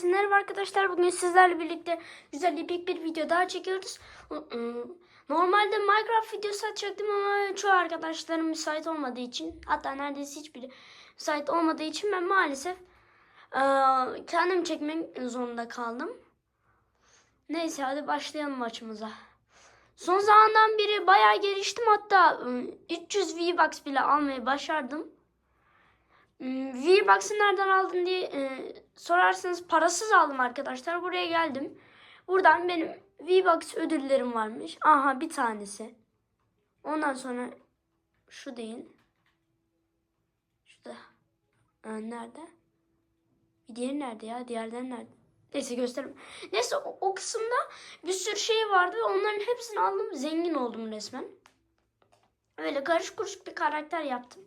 Herkese merhaba arkadaşlar. Bugün sizlerle birlikte güzel ipek bir video daha çekiyoruz. Normalde Minecraft videosu atacaktım ama çoğu arkadaşlarım müsait olmadığı için hatta neredeyse hiçbiri müsait olmadığı için ben maalesef kendim çekmek zorunda kaldım. Neyse hadi başlayalım maçımıza. Son zamandan beri bayağı geliştim hatta ıı, 300 V-Bucks bile almayı başardım. V-Bucks'ı nereden aldın diye e, sorarsanız parasız aldım arkadaşlar. Buraya geldim. Buradan benim V-Bucks ödüllerim varmış. Aha bir tanesi. Ondan sonra şu değil. Şurada. Aa, nerede? Bir diğeri nerede ya? Diğerden nerede? Neyse gösteririm. Neyse o, o kısımda bir sürü şey vardı ve onların hepsini aldım. Zengin oldum resmen. Öyle karışık kuruşuk bir karakter yaptım.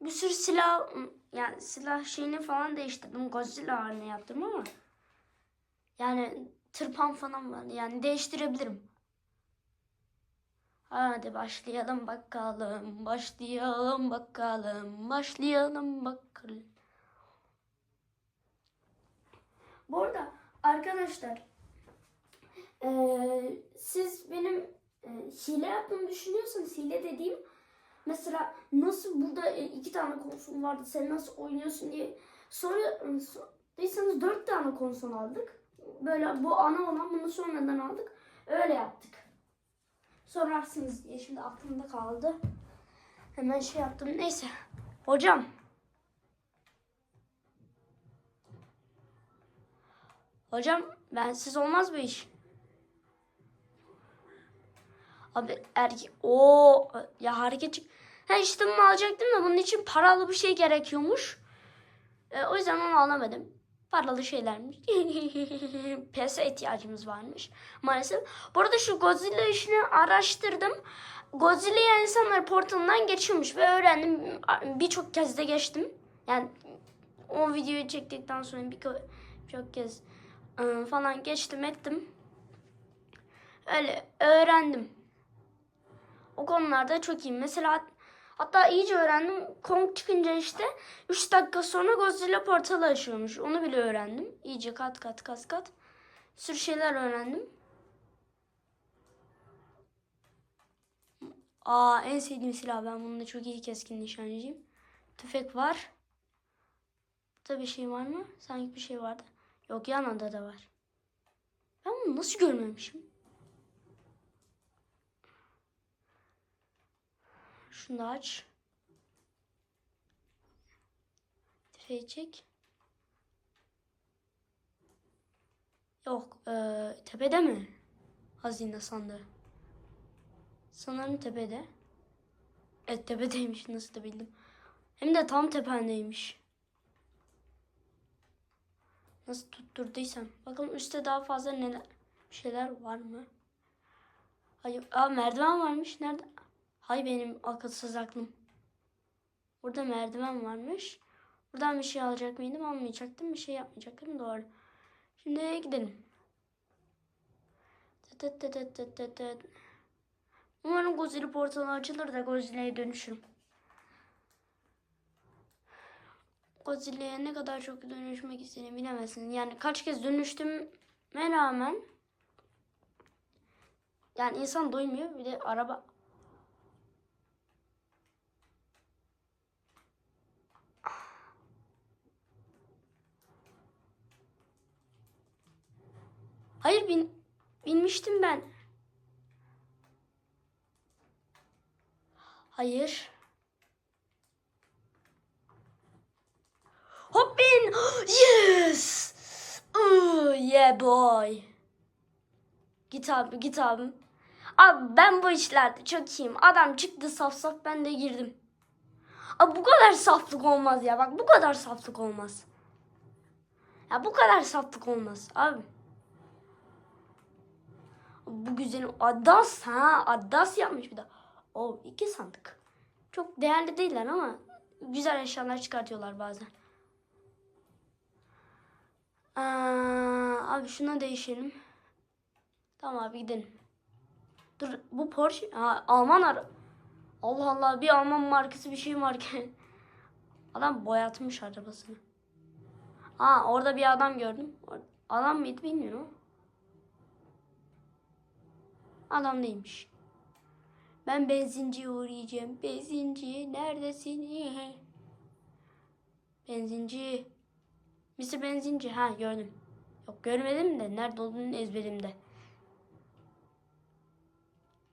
Bir sürü silah yani silah şeyini falan değiştirdim. Godzilla haline yaptım ama yani tırpan falan var. Yani değiştirebilirim. Hadi başlayalım bakalım. Başlayalım bakalım. Başlayalım bakalım. Bu arada arkadaşlar eee, siz benim eee, hile yaptığımı düşünüyorsanız hile dediğim Mesela nasıl burada e, iki tane konsol vardı sen nasıl oynuyorsun diye soruyorsanız dört tane konsol aldık. Böyle bu ana olan bunu sonradan aldık. Öyle yaptık. Sorarsınız diye şimdi aklımda kaldı. Hemen şey yaptım. Neyse. Hocam. Hocam bensiz olmaz bu iş. Abi erkek o ya hareket çık. Ha işte bunu alacaktım da bunun için paralı bir şey gerekiyormuş. E, o yüzden onu alamadım. Paralı şeylermiş. PS ihtiyacımız varmış maalesef. Bu arada şu Godzilla işini araştırdım. Godzilla insanlar portalından geçiyormuş ve öğrendim. Birçok kez de geçtim. Yani o videoyu çektikten sonra birçok kez ıı, falan geçtim ettim. Öyle öğrendim. O konularda çok iyiyim. Mesela hatta iyice öğrendim. Kong çıkınca işte 3 dakika sonra Godzilla portalı açıyormuş. Onu bile öğrendim. İyice kat kat kat kat. Bir sürü şeyler öğrendim. Aa en sevdiğim silah. Ben bununla çok iyi keskin nişancıyım. Tüfek var. Burada bir şey var mı? Sanki bir şey vardı. Yok yanında da var. Ben bunu nasıl görmemişim? Şunu aç. Tüfeği çek. Yok. E, tepede mi? Hazine sandığı. Sanırım tepede. Evet tepedeymiş. Nasıl da bildim. Hem de tam tependeymiş. Nasıl tutturduysam. Bakalım üstte daha fazla neler bir şeyler var mı? Hayır. Aa merdiven varmış. Nerede? Hay benim akılsız aklım. Burada merdiven varmış. Buradan bir şey alacak mıydım? Almayacaktım. Bir şey yapmayacaktım. Doğru. Şimdi gidelim. Tıt tıt tıt tıt tıt tıt. Umarım Godzilla portalı açılır da Godzilla'ya dönüşürüm. Godzilla'ya ne kadar çok dönüşmek istediğimi bilemezsiniz. Yani kaç kez dönüştüm rağmen yani insan doymuyor. Bir de araba Hayır bin, binmiştim ben. Hayır. Hop bin. Yes. Ooh, yeah boy. Git abi git abim. Abi ben bu işlerde çok iyiyim. Adam çıktı saf saf ben de girdim. Abi bu kadar saflık olmaz ya. Bak bu kadar saflık olmaz. Ya bu kadar saflık olmaz abi. Bu güzel Adas ha Adas yapmış bir de. O iki sandık. Çok değerli değiller ama güzel eşyalar çıkartıyorlar bazen. Aa, abi şuna değişelim. Tamam abi gidelim. Dur bu Porsche ha, Alman ara. Allah Allah bir Alman markası bir şey marka. Adam boyatmış arabasını. Aa orada bir adam gördüm. Adam mıydı bilmiyorum. Adam değilmiş. Ben benzinciye uğrayacağım. Benzinci neredesin? Benzinci. Mr. Benzinci. Ha gördüm. Yok görmedim de nerede olduğunu ezberimde.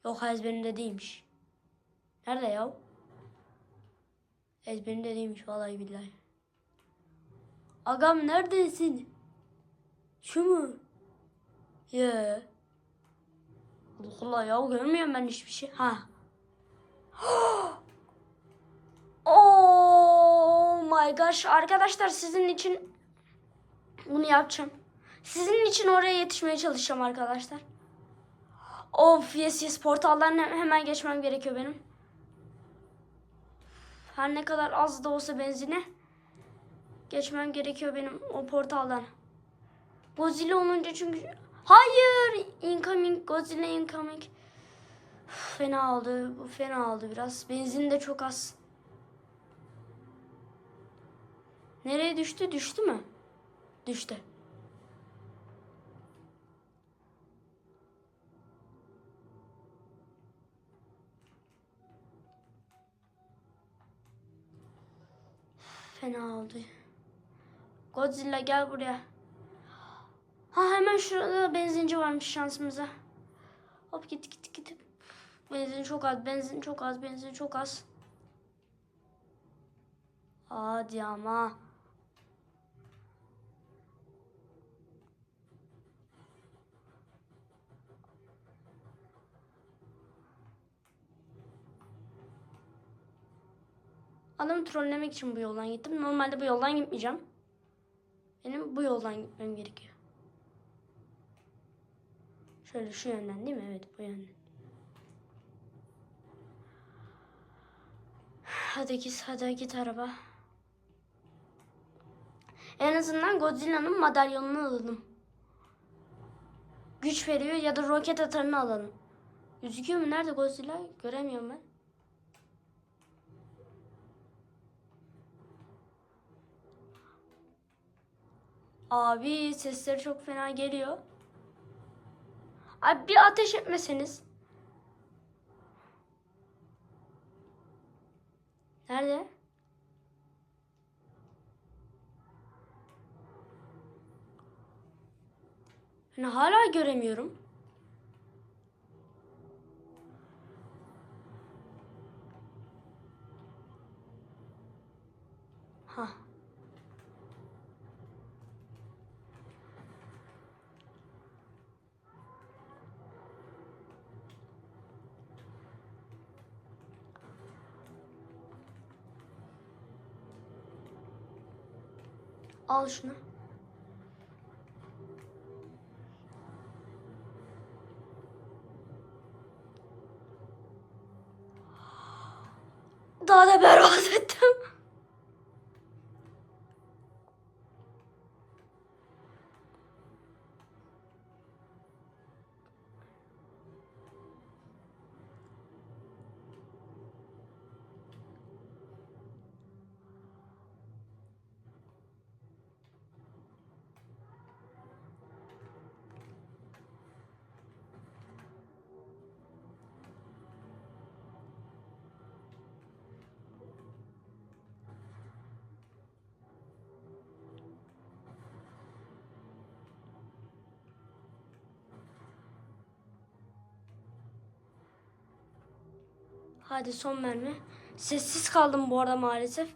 Yok ezberimde değilmiş. Nerede ya? Ezberimde değilmiş vallahi billahi. Agam neredesin? Şu mu? Ya. Allah Allah ya görmüyorum ben hiçbir şey. Ha. Oh my gosh. Arkadaşlar sizin için bunu yapacağım. Sizin için oraya yetişmeye çalışacağım arkadaşlar. Of yes yes portaldan he- hemen geçmem gerekiyor benim. Her ne kadar az da olsa benzine geçmem gerekiyor benim o portaldan. Godzilla olunca çünkü... Hayır! Incoming, Godzilla incoming. Üf, Fena oldu, bu fena oldu biraz. Benzin de çok az. Nereye düştü? Düştü mü? Düştü. Fena oldu. Godzilla gel buraya. Ha hemen şurada benzinci varmış şansımıza. Hop git git git. Benzin çok az, benzin çok az, benzin çok az. Hadi ama. Adamı trollemek için bu yoldan gittim. Normalde bu yoldan gitmeyeceğim. Benim bu yoldan gitmem gerekiyor. Şöyle şu yönden değil mi? Evet bu yönden. Hadi git, hadi git araba. En azından Godzilla'nın madalyonunu alalım. Güç veriyor ya da roket atarını alalım. Gözüküyor mu? Nerede Godzilla? Göremiyorum ben. Abi sesleri çok fena geliyor. Abi bir ateş etmeseniz. Nerede? Ben hala göremiyorum. Ha. Al şunu. Daha da berbat Hadi son mermi. Sessiz kaldım bu arada maalesef.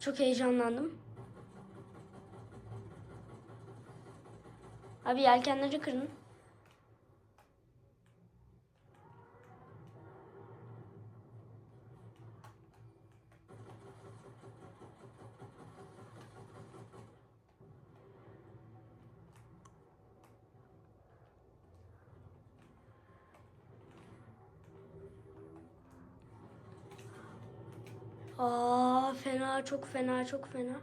Çok heyecanlandım. Abi yelkenleri kırın. Aa fena çok fena çok fena.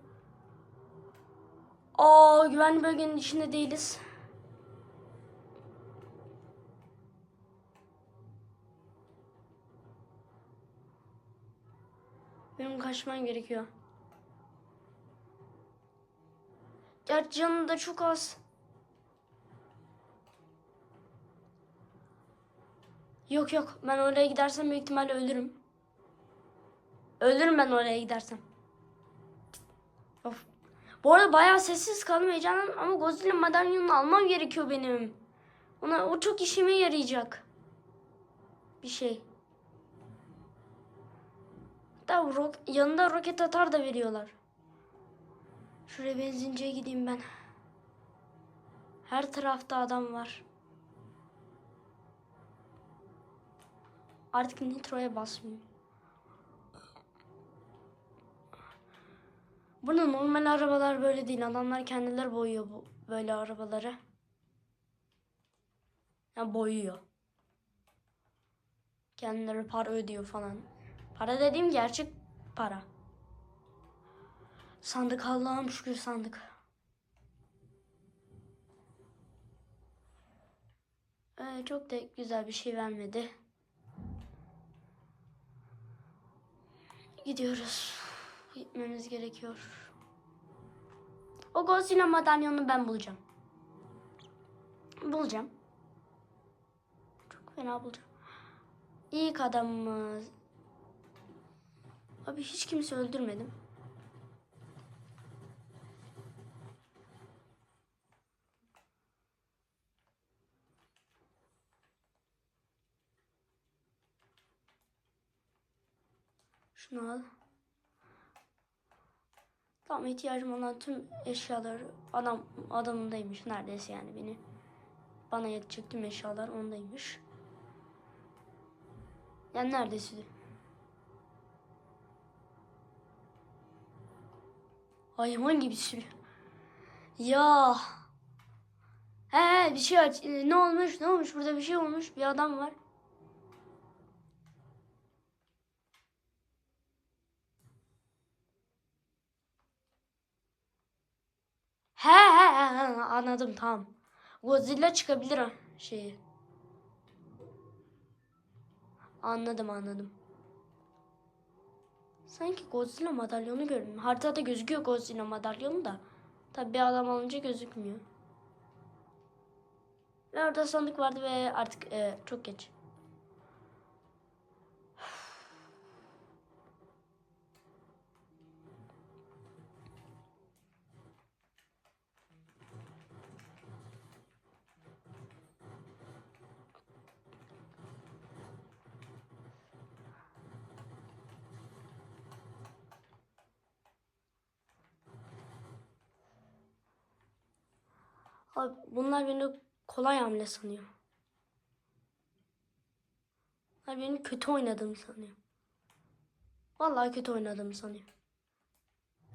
Aa güvenli bölgenin içinde değiliz. Benim kaçmam gerekiyor. Gerçi canı da çok az. Yok yok ben oraya gidersem büyük ihtimalle ölürüm. Ölürüm ben oraya gidersem. Of. Bu arada bayağı sessiz heyecanlandım ama Godzilla madalyonunu almam gerekiyor benim. Ona o çok işime yarayacak. Bir şey. Da ro- yanında roket atar da veriyorlar. Şuraya benzinciye gideyim ben. Her tarafta adam var. Artık nitroya basmıyor. Burada normal arabalar böyle değil. Adamlar kendileri boyuyor bu böyle arabaları. Ya boyuyor. Kendileri para ödüyor falan. Para dediğim gerçek para. Sandık Allah'ım şükür sandık. Ee, çok da güzel bir şey vermedi. Gidiyoruz. Gitmemiz gerekiyor. O Godzilla madalyonunu ben bulacağım. Bulacağım. Çok fena bulacağım. İlk adamımız. Abi hiç kimse öldürmedim. Şunu al. Tamam ihtiyacım olan tüm eşyaları adam adamındaymış neredeyse yani beni. Bana yetecek tüm eşyalar ondaymış. Yani neredeyse. Hayvan gibi sürüyor. Ya. He he bir şey aç. Ne olmuş? Ne olmuş? Burada bir şey olmuş. Bir adam var. He he he anladım tamam. Godzilla çıkabilir ha şeyi. Anladım anladım. Sanki Godzilla madalyonu gördüm. Haritada gözüküyor Godzilla madalyonu da. Tabi bir adam alınca gözükmüyor. Ve orada sandık vardı ve artık e, çok geç. Abi bunlar beni kolay hamle sanıyor. Bunlar benim kötü oynadığımı sanıyor. Vallahi kötü oynadığımı sanıyor.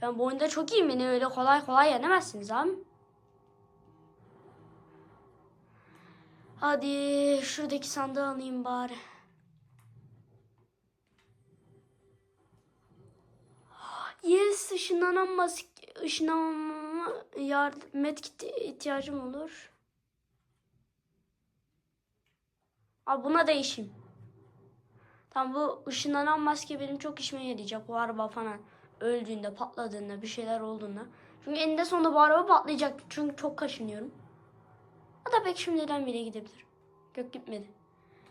Ben bu oyunda çok iyiyim. Beni öyle kolay kolay yenemezsiniz abi. Hadi şuradaki sandığı alayım bari. Yes, ışınlanan maske, ışınlanma yardım, medkit ihtiyacım olur. Abi buna değişeyim. Tamam bu ışınlanan maske benim çok işime yarayacak. Bu araba falan öldüğünde, patladığında, bir şeyler olduğunda. Çünkü eninde sonunda bu araba patlayacak. Çünkü çok kaşınıyorum. O da pek şimdiden bile gidebilir. Yok gitmedi.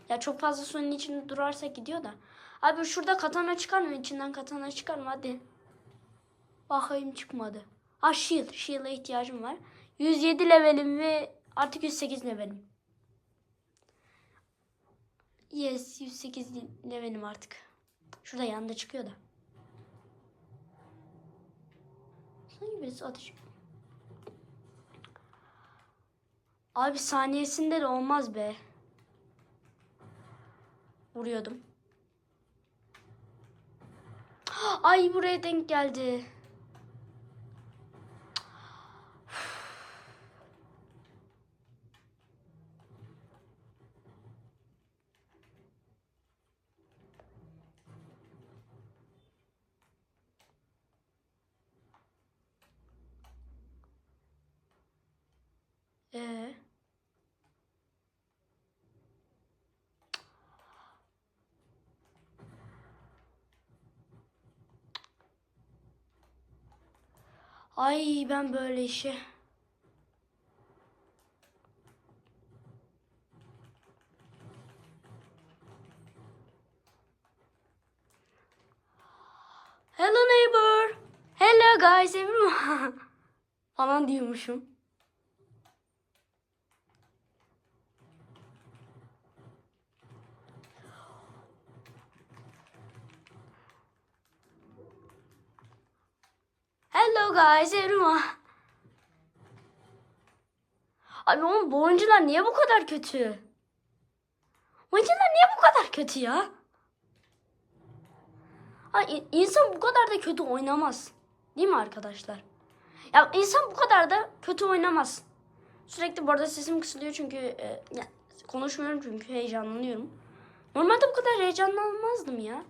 Ya çok fazla suyun içinde durarsa gidiyor da. Abi şurada katana çıkar mı? İçinden katana çıkar mı? Hadi. Bakayım çıkmadı. Ha shield. Shield'a ihtiyacım var. 107 levelim ve artık 108 levelim. Yes 108 levelim artık. Şurada yanında çıkıyor da. Sanki birisi ateş. Abi saniyesinde de olmaz be. Vuruyordum. Ay buraya denk geldi. Ee? Ay ben böyle işi. Hello neighbor. Hello guys everyone. Falan diyormuşum. Hello guys everyone. Abi oğlum bu oyuncular niye bu kadar kötü? Oyuncular niye bu kadar kötü ya? İn- insan bu kadar da kötü oynamaz. Değil mi arkadaşlar? Ya insan bu kadar da kötü oynamaz. Sürekli bu arada sesim kısılıyor çünkü e, ya, konuşmuyorum çünkü heyecanlanıyorum. Normalde bu kadar heyecanlanmazdım ya.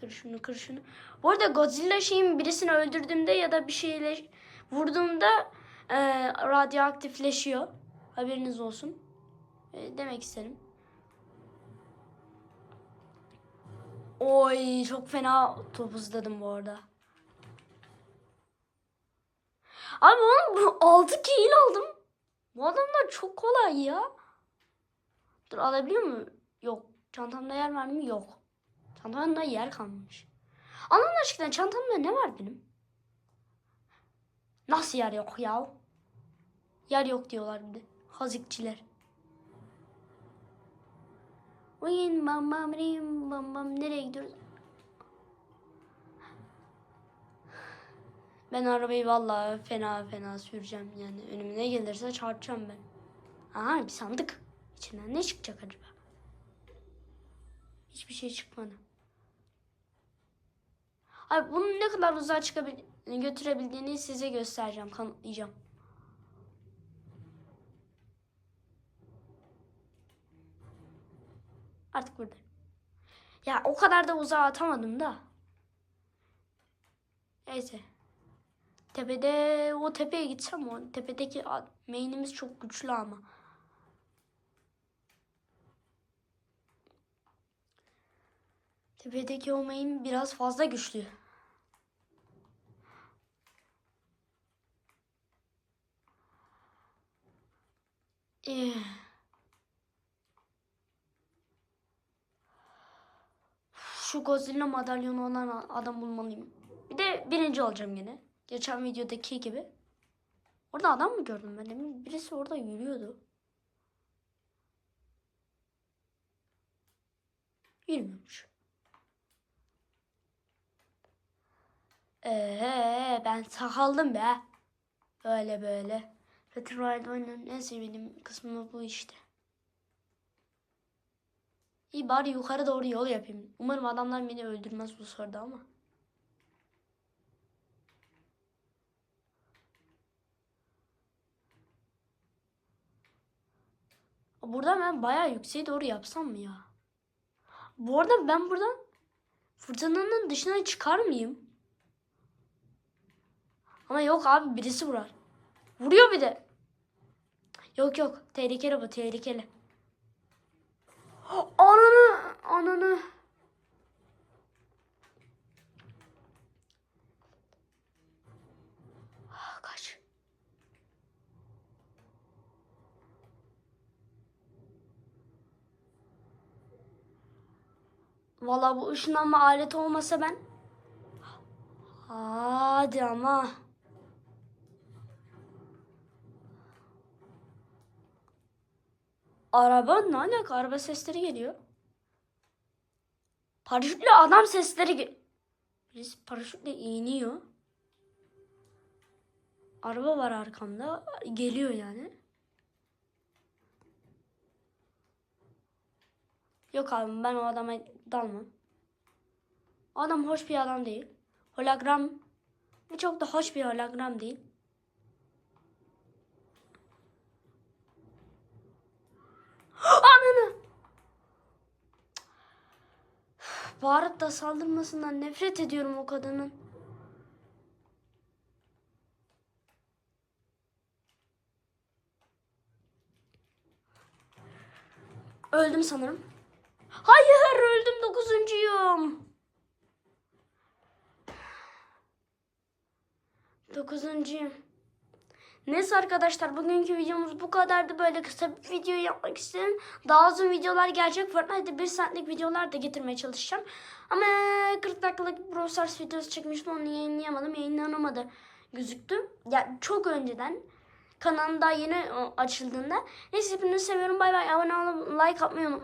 Kır şunu kır şunu. Bu arada Godzilla şeyin birisini öldürdüğümde ya da bir şeyle vurduğumda e, radyoaktifleşiyor. Haberiniz olsun. E, demek isterim. Oy çok fena topuzladım bu arada. Abi oğlum bu 6 kill aldım. Bu adamlar çok kolay ya. Dur alabiliyor muyum? Yok. Çantamda yer var mı? Yok. Çantamda yer kalmamış. Anlamda aşkına çantamda ne var benim? Nasıl yer yok ya? Yer yok diyorlar bir de. Hazikçiler. Oyun bam bam rim bam bam nereye gidiyoruz? Ben arabayı vallahi fena fena süreceğim yani önüme ne gelirse çarpacağım ben. Aha bir sandık. İçinden ne çıkacak acaba? Hiçbir şey çıkmadı. Abi bunun ne kadar uzağa çıkabil götürebildiğini size göstereceğim, kanıtlayacağım. Artık burada. Ya o kadar da uzağa atamadım da. Neyse. Tepede o tepeye gitsem o tepedeki main'imiz çok güçlü ama. Tepedeki o main biraz fazla güçlü. Şu Godzilla madalyonu olan adam bulmalıyım. Bir de birinci olacağım yine. Geçen videodaki gibi. Orada adam mı gördüm ben demin? Birisi orada yürüyordu. Yürümüyormuş. Ee, ben sakaldım be. Böyle böyle. Royale oyunun en sevdiğim kısmı bu işte. İyi bari yukarı doğru yol yapayım. Umarım adamlar beni öldürmez bu sırada ama. Burada ben bayağı yükseğe doğru yapsam mı ya? Bu arada ben buradan fırtınanın dışına çıkar mıyım? Ama yok abi birisi vurar. Vuruyor bir de. Yok yok tehlikeli bu tehlikeli. Ananı ananı. Ah, Kaç. Vallahi bu ışınlanma aleti olmasa ben. Hadi ama. Araba ne alaka? Araba sesleri geliyor. Paraşütle adam sesleri gel. Birisi paraşütle iniyor. Araba var arkamda. Geliyor yani. Yok abi ben o adama dalmam. Adam hoş bir adam değil. Hologram çok da hoş bir hologram değil. Ananı. Bağırıp da saldırmasından nefret ediyorum o kadının. Öldüm sanırım. Hayır öldüm dokuzuncuyum. Dokuzuncuyum. Neyse arkadaşlar bugünkü videomuz bu kadardı. Böyle kısa bir video yapmak istedim. Daha uzun videolar gelecek. Fortnite'de 1 saatlik videolar da getirmeye çalışacağım. Ama 40 dakikalık bir Brawl Stars videosu çekmiştim. Onu yayınlayamadım. Yayınlanamadı gözüktü. Yani çok önceden. Kanalım daha yeni açıldığında. Neyse hepinizi seviyorum. Bay bay. Abone olup like atmayı unutmayın.